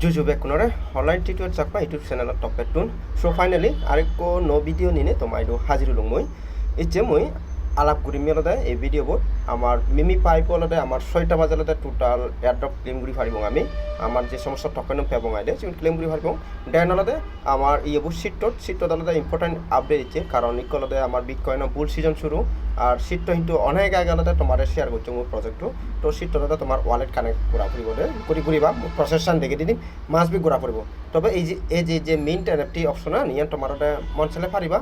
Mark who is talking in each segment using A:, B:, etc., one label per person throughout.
A: online tutor chakpa youtube channel top petun so finally arekko no video nine tomai do হাজির হলুম মই ইচ্ছে মই আলাপ করি মেলতে এই ভিডিও বোর্ড আমার মিমি পাইপ অলতে আমার ছয়টা বাজালতে টোটাল এয়ারড্রপ ক্লেম করি পারিব আমি। আমার যে সমস্ত টকেন পেবং আইলে সেগুলো ক্লেম করি পারিব দেন অলতে আমার ইয়েবোৰ সিটত সিটত অলতে ইম্পর্টেন্ট আপডেট দিচ্ছে, কারণ ইকলতে আমার বিটকয়েন বুল সিজন শুরু। আর সিটটো কিন্তু অনেক আগে অলতে তোমার শেয়ার করছ মোৰ প্ৰজেক্টটো তো সিটতে তোমাৰ ৱালেট কানেক্ট কৰা ফুৰিব দে কৰি কৰিবা প্ৰচেছন দেখি দিম মাছ বি ঘূৰা ফুৰিব তবে এই যে এই যে যে মেইন এনএফটি অপশন নিয়ে তোমার মন চালে পারিবা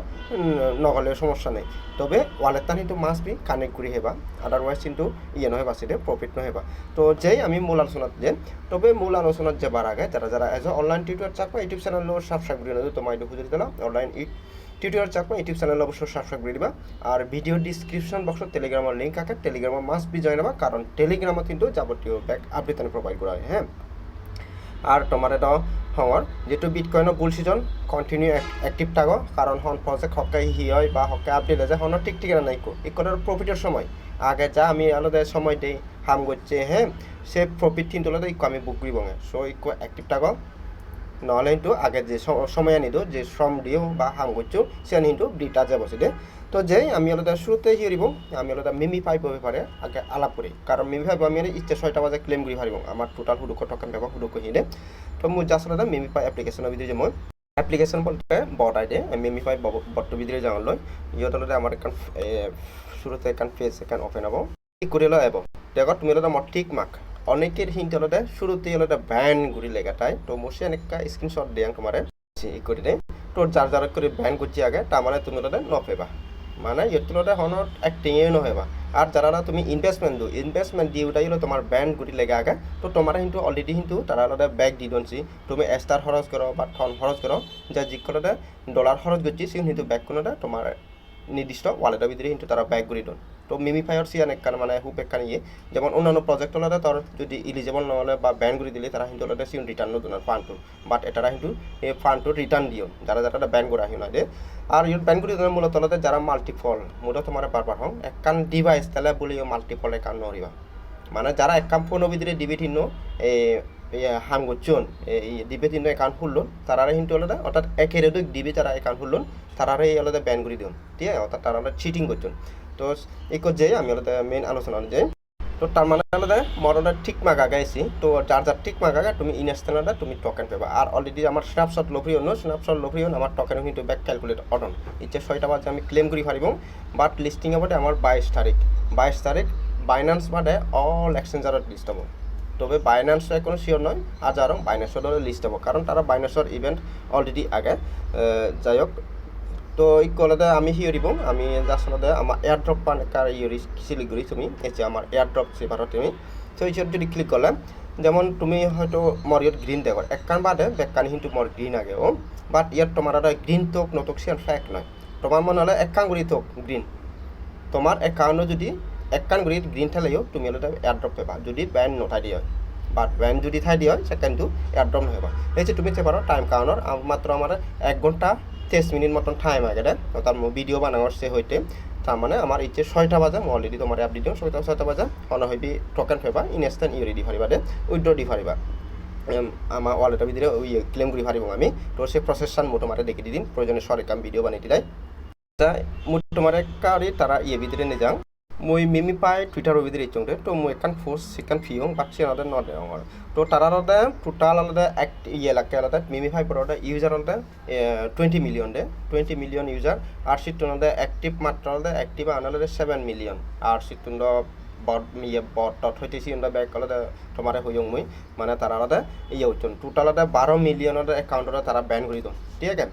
A: নগলে সমস্যা নেই। তবে ওয়ালেট তান কিন্তু মাছ বি কানেক্ট করে হেবা আদারওয়াইজ কিন্তু ইয়ে নহে বাসিদে প্রফিট নহবা। তো যেই আমি মূল আলোচনাত যে, তবে মূল আলোচনাত যাবার আগে যারা যারা এজ অনলাইন টিউটর চাকবা ইউটিউব চ্যানেল সাবস্ক্রাইব করে নেবে একটু খুঁজে দিলাম অনলাইন টিউটোরিয়াল চাকবা ইউটিউব চ্যানেল অবশ্যই সাবস্ক্রাইব করে দিবা। আর ভিডিও ডিসক্রিপশন বক্সত টেলিগ্রামের লিঙ্ক আছে টেলিগ্রামের মাস্ট বি জয়েন হবা কারণ টেলিগ্রামত কিন্তু যাবতীয় ব্যাক আপডেট প্রোভাইড করা হয় হ্যাঁ আর তোমার এটা হওয়ার যেটো বিটকয়েনৰ বুল সিজন কণ্টিনিউ এক্টিভ থাকো কারণ হন প্রজেক্ট হকাই হি হয় বা হকাই আপডেট আছে হনের ঠিক ঠিকানা নাই ইকনের প্রফিটের সময়। আগে যা আমি আলাদা সময় দেই হাম করছে হ্যাঁ? সে প্রফিট কিন্তু আলাদা ইকো আমি বুক করিব সো ইকো অ্যাক্টিভ থাকো নহ'লে কিন্তু আগে যে সময় আনিতো যে শ্রম দিও বা হাম করছ, সে কিন্তু ডিটা যাব সেটা তো যে আমি আলাদা শুরুতে হিরিব আমি আলাদা মিমি পাইব ব্যাপারে আগে আলাপ করি। কারণ মিমি পাইব আমি ইচ্ছে ছয়টা বাজে ক্লেম কৰি পারিব আমার টোটাল হুডুক টকান ব্যবহার হুডুক হিলে তো মোৰ জাষ্ট আলাদা মিমি পাই এপ্লিকেশনৰ ভিতরে যে মই এপ্লিকেশন বলতে, বটাই দিয়ে মিমি পাই বট্ট ভিতরে যাওয়ালৈ ইহঁত আলাদা আমার এখন শুরুতে এখন ফেস এখন ওপেন হব। কি করে লো এব? দেখো তুমি আলাদা আমার ঠিক মাক। অনেকের হিন্ট আলাদা শুরুতে আলাদা ব্যান ঘুরি লেগাটাই তো মোসে এনেকা স্ক্রিনশট দিয়ে তোমারে ই করে দেয় তোর যার যার করে ব্যান করছি আগে তার মানে তুমি আলাদা নপেবা মানে ইহঁতলতে হনত এক্টিঙে নহবা আর যারা তুমি ইনভেস্টমেন্ট দিও। ইনভেস্টমেন্ট দি ওটাই হলো তোমার ব্যান্ড গুটি লেগে আগে। তো তোমার কিন্তু অলরেডি কিন্তু তারা আলাদা ব্যাগ দি দনছি তুমি এস্টার খরচ করো বা ঠন খরচ করো যা যিকলতে ডলার খরচ করছি সে কিন্তু ব্যাগ কোনোটা তোমার নির্দিষ্ট ওয়ালেটের ভিতরে কিন্তু তারা ব্যাগ করে দন তো মিমিফাইর সিয়ান একখান মানে হুপ একখান ইয়ে যেমন অন্যান্য প্রজেক্ট হলে তোর যদি ইলিজেবল নহলে বা ব্যান করে দিলে তারা কিন্তু হলে সিউন রিটার্ন নতুন ফান্ডটো বাট এটারা কিন্তু এই ফান্ডটো রিটার্ন দিও। যারা যারা ব্যান করে আহিও না আর ইউর ব্যান করে দিলে মূলত হলে যারা মাল্টিফল মূলত তোমার বারবার হং একখান ডিভাইস তাহলে বলি মাল্টিফল একান নরিবা মানে যারা একান ফোনের ভিতরে ডিবি ঠিন্য এই হাম করছুন এই ডিবি ঠিন্য একাউন্ট খুললুন তারা কিন্তু হলে অর্থাৎ একের ডিবি তারা একাউন্ট খুললুন তারা এই আলাদা ব্যান করে দিন ঠিক আছে? অর্থাৎ তারা চিটিং করছুন তো, এই যে আমি আলাদা মেইন আলোচনা অনুযায়ী তো তার মানে আলাদা মরটা ঠিক মাগা গাইছি। তো যার যার ঠিক মাগা গা তুমি ইনস্ট্যান্টটা তুমি টোকেন পাবা। আর অলরেডি আমার স্ন্যাপশট লফরি অন্য স্ন্যাপশট লফরি অন্য আমার টোকেন কিন্তু ব্যাক ক্যালকুলেট অটন ইচ্ছে ছয়টা বাজে আমি ক্লেম করি পারিব বাট লিস্টিং হবে আমার বাইশ তারিখ বাইশ তারিখ বাইনান্স বাদে অল এক্সচেঞ্জারত লিস্ট হ'ব। তবে বাইনান্সৰ কোনো চিয়ৰ নহয় আজ আৰু বাইনান্সৰ লিষ্ট হ'ব কাৰণ তাৰ বাইনান্সৰ ইভেণ্ট অলৰেডি আগে। যাই হোক, তো ইকলতে আমি হিয়রিব আমি আসলে আমার এয়ারড্রপ পানকার ইয়রি সিলেক্ট করি তুমি? এই যে আমার এয়ারড্রপ সেভারত তুমি তো এই যদি ক্লিক করলে যেমন তুমি হয়তো মর ইয়াত গ্রিন দেখো একখান বাদে বেকান কিন্তু মর গ্রিন আগে, ও। বাট ইয়াত তোমার গ্রিন তোক নতক সিয়ান ফ্যাক নয়। তোমার মনে হলে একখান গুড়ি তোক গ্রিন তোমার একাউন্টও যদি একখান গুড়ি গ্রিন থাকলেও তুমি হলে এয়ারড্রপ পাবা। যদি ব্যান নথাই দিয়ে বাট ব্যান যদি থাই দিয়ে সে কিন্তু এয়ারড্রপ নহবা। এই তুমি চেপারো টাইম কাউন্টর মাত্র আমার এক ঘণ্টা তেইশ মিনিট মতন টাইম আগে দে। তার ভিডিও বানানোর সে হইতে তার মানে আমার ইচ্ছে ছয়টা বাজে অলরেডি তোমার আপডেট দিওঁ। ছয়টা ছয়টা বাজে অন হইবি টোকেন পাইবা ইনস্ট্যান্ট ইউরি দি পারিবা দে উইড্র দি এম, আমার ওয়ালেটের ভিতরে ওই ক্লেম করে পারিব আমি। তো সে প্রসেসান মো তোমার দেখি দিন প্রয়োজনে সরকার ভিডিও বানিয়ে দিলাই। তা মো তোমার কারি তারা ইয়ে ভিতরে নিয়ে যাও মই মিমি পাই টুইটাৰৰ ভিতরে ইচ্ছংতে তো মই একান ফোর্স সেখান ফিয়ং সে আলাদা নট আমার তো তারা আলাদা টোটাল আলাদা এক ইয়ে লাগে আলাদা মিমি ফাইভ আলাদা ইউজার আলাদা টুয়েন্টি মিলিয়ন দে। টুয়েন্টি মিলিয়ন ইউজার আর সিট আলাদা অ্যাক্টিভ মাত্র আলাদা অ্যাক্টিভ আনালাদা সেভেন মিলিয়ন আর সিট বট ইয়ে বটত হইতেছি উন্দা ব্যাগ আলাদা তোমারে হইয়ং মই। মানে তারা আলাদা ইয়ে হচ্ছেন টোটাল আলাদা বারো মিলিয়নের অ্যাকাউন্টটা তারা ব্যান করে দিন ঠিক আছে?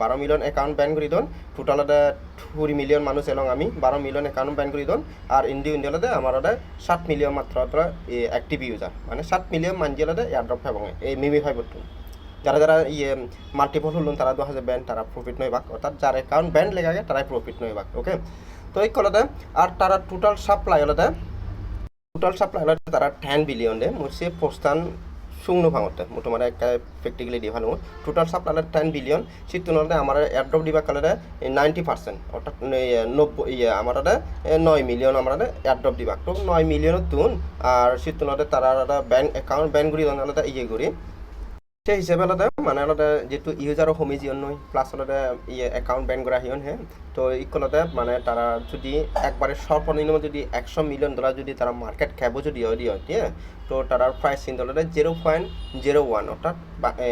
A: বারো মিলিয়ন একাউন্ট ব্যান করে দিন। টোটাল কুড়ি মিলিয়ন মানুষ এলং আমি বারো মিলিয়ন একাউন্ট ব্যান করে দিন। আর ইন্ডিয়া ইন্ডিয়াতে আমার সাত মিলিয়ন মাত্র অ্যাক্টিভ ইউজার মানে সাত মিলিয়ন মানজিয়ালাতে এয়ারড্রপ ফাইব এই মিমি ফাইবটো যারা যারা ইয়ে মাল্টিপল হলুন, তারা দু হাজার ব্যান্ড তারা প্রফিট নয় বাক। অর্থাৎ যার অ্যাকাউন্ট ব্যান্ড লেগে তারাই প্রফিট নয় বাক ওকে তো এই কলতে আর তারা টোটাল সাপ্লাই হলতে টোটাল সাপ্লাই হলতে তারা টেন বিলিয়ন দে। মুসে পোস্তান সুংনো ভাঙতে। মোটামুটি একটা প্র্যাকটিক্যালি ভালো। টোটাল সাপ্লাই টেন বিলিয়ন সেই তুলনায় আমার এয়ারড্রপ দিবা কালে নাইনটি পার্সেন্ট অর্থাৎ নব্বই ইয়ে আমার নয় মিলিয়ন আমার এয়ারড্রপ দিবা। তো নয় মিলিয়নের তুন। আর সেই তুলনায় তারা ব্যাংক অ্যাকাউন্ট আলাদা ইয়ে করি। সেই হিসাবে আলাদা মানে আলাদা যেহেতু ইউজারও হোমিজিয়ন নয় প্লাস আলাদা ইয়ে অ্যাকাউন্ট ব্যান করা হিয়ন হ্যাঁ তো ইকলতে মানে তারা যদি একবারে সর্বনিম্ন যদি একশো মিলিয়ন ডলার যদি তারা মার্কেট ক্যাপও যদি হয় হ্যাঁ তো তারার প্রাইস কিন্তু আলাদা জিরো পয়েন্ট জিরো ওয়ান অর্থাৎ বা- এ,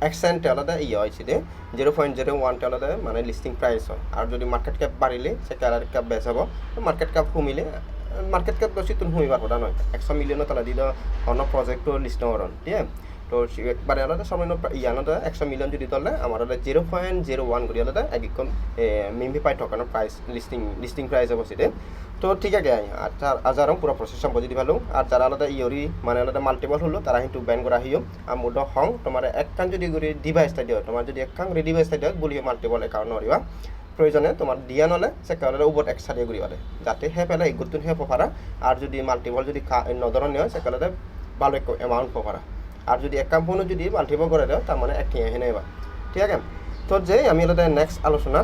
A: এক সেন্ট আলাদা ইয়ে হয়েছে যে জিরো পয়েন্ট জিরো ওয়ানটা আলাদা মানে লিস্টিং প্রাইস হয়। আর যদি মার্কেট ক্যাপ বাড়িলে সে ক্যালার ক্যাপ বেচ হব। মার্কেট ক্যাপ কমিলে মার্কেট ক্যাপ বেশি তুমি হুমিবার কথা নয় একশো মিলিয়নও তালা দিলে অন্য প্রজেক্টও লিস্ট হরণ ঠিক আছে তো একবারে আলাদা সামান্য ইয়ানতে একশো মিলিয়ন যদি ধরলে, আমার আলাদা জিরো পয়েন্ট জিরো ওয়ান করি আলাদা একদম মিমি পাই টকানোর প্রাইস লিস্টিং লিস্টিং প্রাইস অবশ্যই তো ঠিক আছে আর আজারং পুরো প্রসেস সম্পর্কে দি ভালো, আর যারা আলাদা ইয়রি মানে আলাদা মাল্টিপল হলো, তারা কিন্তু ব্যান করা হিও আর মুড হং, তোমার এক কান যদি করে ডিভাইসটা দিও, তোমার যদি এক কান করে ডিভাইসটা দিও বলি মাল্টিপল একাউন্ট নরিবা প্রয়োজনে তোমার দিয়া নলে, সে কারণে উবত এক সারিয়ে ঘুরি পারে যাতে হে পেলে গুতুন হে পারা আর যদি মাল্টিপল যদি নদরন নেওয়া সে কারণে ভালো এক অ্যামাউন্ট পারা আর যদি এক কাম্পনও যদি মাল্টিপল করে দেও, তার মানে এক হে নেবা ঠিক আছে? তো যে আমি আলাদা নেক্সট আলোচনা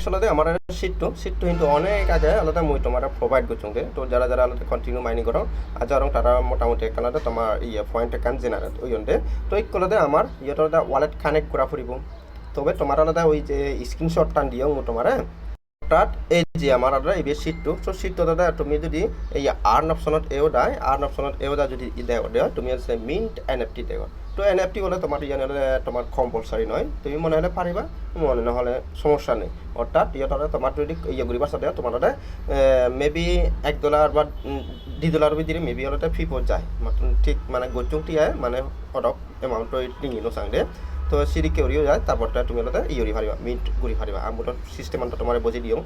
A: আসলে আমার সিটটো সিটটো কিন্তু অনেক আগে আলাদা মই তোমার প্রোভাইড করছুগে তো যারা যারা আলাদা কন্টিনিউ মাইনিং করো, আর যারা তারা মোটামুটি এক আলাদা তোমার ইয়ে পয়েন্ট একান জেনারেট ওই জন্যে তো এই কলাদে আমার আলাদা ওয়ালেট কানেক্ট করা ফুরিব। তবে তোমার আলাদা ওই যে স্ক্রিনশট টান দিও তোমার। অর্থাৎ এই যে আমার আলাদা এই সিটটো তো সিটটো দাদা, তুমি যদি এই আর্ন অপশনত এও দায় আর্ন অপশনত এও দা যদি দেও তুমি হচ্ছে মিন্ট এন এফ টি দেও। তো এন এফ টি হলে তোমার ইয়ান হলে তোমার কম্পালসারি নয়, তুমি মনে হলে পারিবা মনে নহলে সমস্যা নেই। অর্থাৎ ইয়ত তোমার যদি ইয়ে ঘুরিবার সাথে তোমার হলে মেবি এক ডলার বা দুই ডলার ভিতরে মেবি হলে ফি যায়। ঠিক মানে গচুংটি আয় মানে অডক এমাউন্ট টিঙিনো সাংদে তো সিঁড়ি কেউরিও যায়, তারপরটা তুমি হলে ইয়রি পারিবা মিট ঘুরি পারিবা আর মোটর সিস্টেমটা তোমার বুঝে দিও।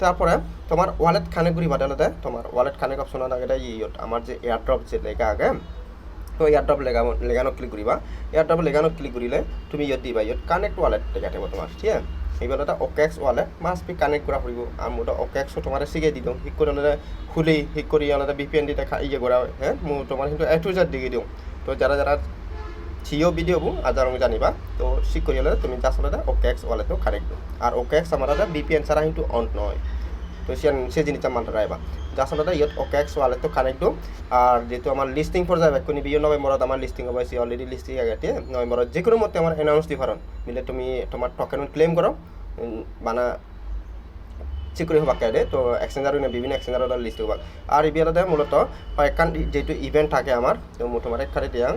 A: তারপরে তোমার ওয়ালেট খানে ঘুরি বাদালতে তোমার ওয়ালেট খানে অপশন আগে ইয়ত আমার যে এয়ারড্রপ যে লেখা আগে, তো এয়ারড্রপ লেগা, লেগানো ক্লিক করিবা এয়ারড্রপ লেগানো ক্লিক কৰিলে তুমি ইয়াত দিবা, ইয়াত কানেক্ট ৱালেট লেখা থাকিব তোমাৰ ঠিক আছে এইবাৰ এটা OKX wallet must be connect কৰা ফুৰিব। আৰু মোৰ অকেক্সো তোমাৰ শিকাই দি দিওঁ, শিক কৰি হ'লে খুলি, শিক কৰি আলাদা বি পি এন দি দেখা ইয়ে কৰা হে মোৰ তোমাৰ কিন্তু এ টু জেড দিকে দিওঁ। তো যারা যারা সিও ভিডিও বু আজার জানিবা তো শিক কৰি হ'লে তুমি হ'লে অকেক্স কানেক্ট দিওঁ আৰু অকেক্স আমাৰ এটা বি পি এন ছাড়া কিন্তু অন নহয় তো সে জিনিসটা মানতে রাখবা সাথে ইয়ত ওকেক্স ওয়ালেট কানেক্ট দিও আর যেহেতু আমার লিস্টিং পর যাবে কোনো বিয়ে নভেম্বরত আমার লিস্টিং হবে সে অলরেডি লিস্টিং আগে নভেম্বরত যে কোনো মতে আমার এনাউন্স দি পারন মিলে তুমি তোমার টোকেন ক্লেম করো মানে চিকুরি হবাক দে তো এক্সচেঞ্জার বিভিন্ন এক্সচেঞ্জার লিস্ট হবাক আর ইবিয়ালতে মূলত একান যেহেতু ইভেন্ট থাকে আমার তো মো তোমার এক খালি দিয়াং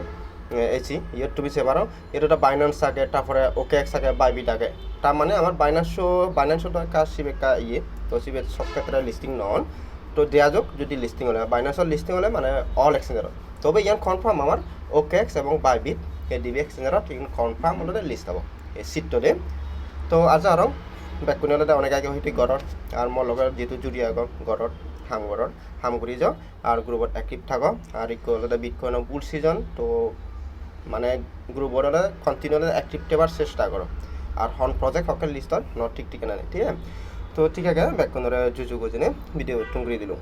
A: এসি ইয়ত তুমি সে পারো এটা একটা বাইন্যান্স থাকে, তারপরে ওকে এক্স থাকে। বাইবি থাকে তার মানে আমার বাইন্যান্সও বাইন্যান্সও কাজ শিবে কা ইয়ে। তো শিবে সব ক্ষেত্রে লিস্টিং নন তো দেয়া যোগ যদি লিস্টিং হলে। বাইন্যান্সের লিস্টিং হলে মানে অল এক্সচেঞ্জারত তবে ইয়ান কনফার্ম আমার ওকে এক্স এবং বাইবিট এই ডিবি এক্সচেঞ্জারত কনফার্ম হলে লিস্ট হব। এই সিটটোতে তো আজ আৰু হ'লে অনেক আগে হয়তো ঘৰত আৰু মোৰ লগত যিটো জুৰি আগৰ ঘৰত হাম ঘৰত হাম ঘূৰি যাওঁ। আৰু গ্ৰুপত এক্টিভ থাক। আৰু ইকো হ'লে বিটকয়েনৰ বুল সিজন তো মানে গ্রুপ হ'লে কণ্টিনিউ অ্যাক্টিভ টেবার চেষ্টা করো। আর হন প্রজেক্ট হকের লিস্টত ন ঠিক ঠিকানা নেই, ঠিক আছে? তো ঠিক আছে বেকুনের জুজু গজিনে ভিডিও টুঙ্গরি দিলোঁ